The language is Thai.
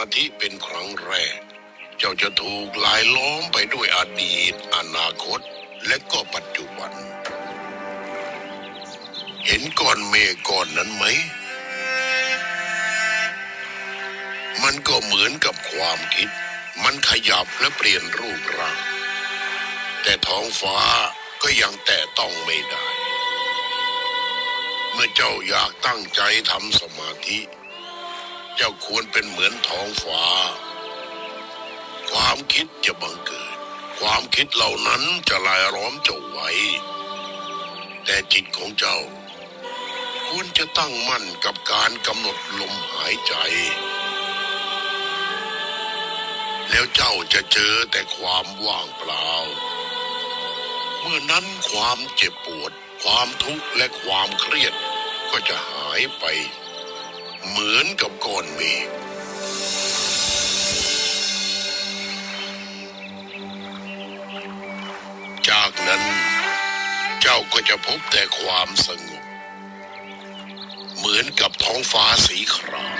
มาธิเป็นครั้งแรก เจ้าจะถูกลายล้อมไปด้วยอดีต อนาคต และก็ปัจจุบัน เห็นก้อนเมฆก้อนนั้นไหม มันก็เหมือนกับความคิด มันขยับและเปลี่ยนรูปร่าง แต่ท้องฟ้าก็ยังแตะต้องไม่ได้ เมื่อเจ้าอยากตั้งใจทำสมาธิ เจ้าควรเป็นเหมือนท้องฟ้า ความคิดจะบังเกิด ความคิดเหล่านั้นจะลายล้อมเจ้าไว้ แต่จิตของเจ้าควรจะตั้งมั่นกับการกำหนดลมหายใจ แล้วเจ้าจะเจอแต่ความว่างเปล่า เมื่อนั้นความเจ็บปวด ความทุกข์และความเครียดก็จะหายไป เหมือนกับก้อนเมฆจากนั้นเจ้าก็จะพบแต่ความสงบ เหมือนกับท้องฟ้าสีคราม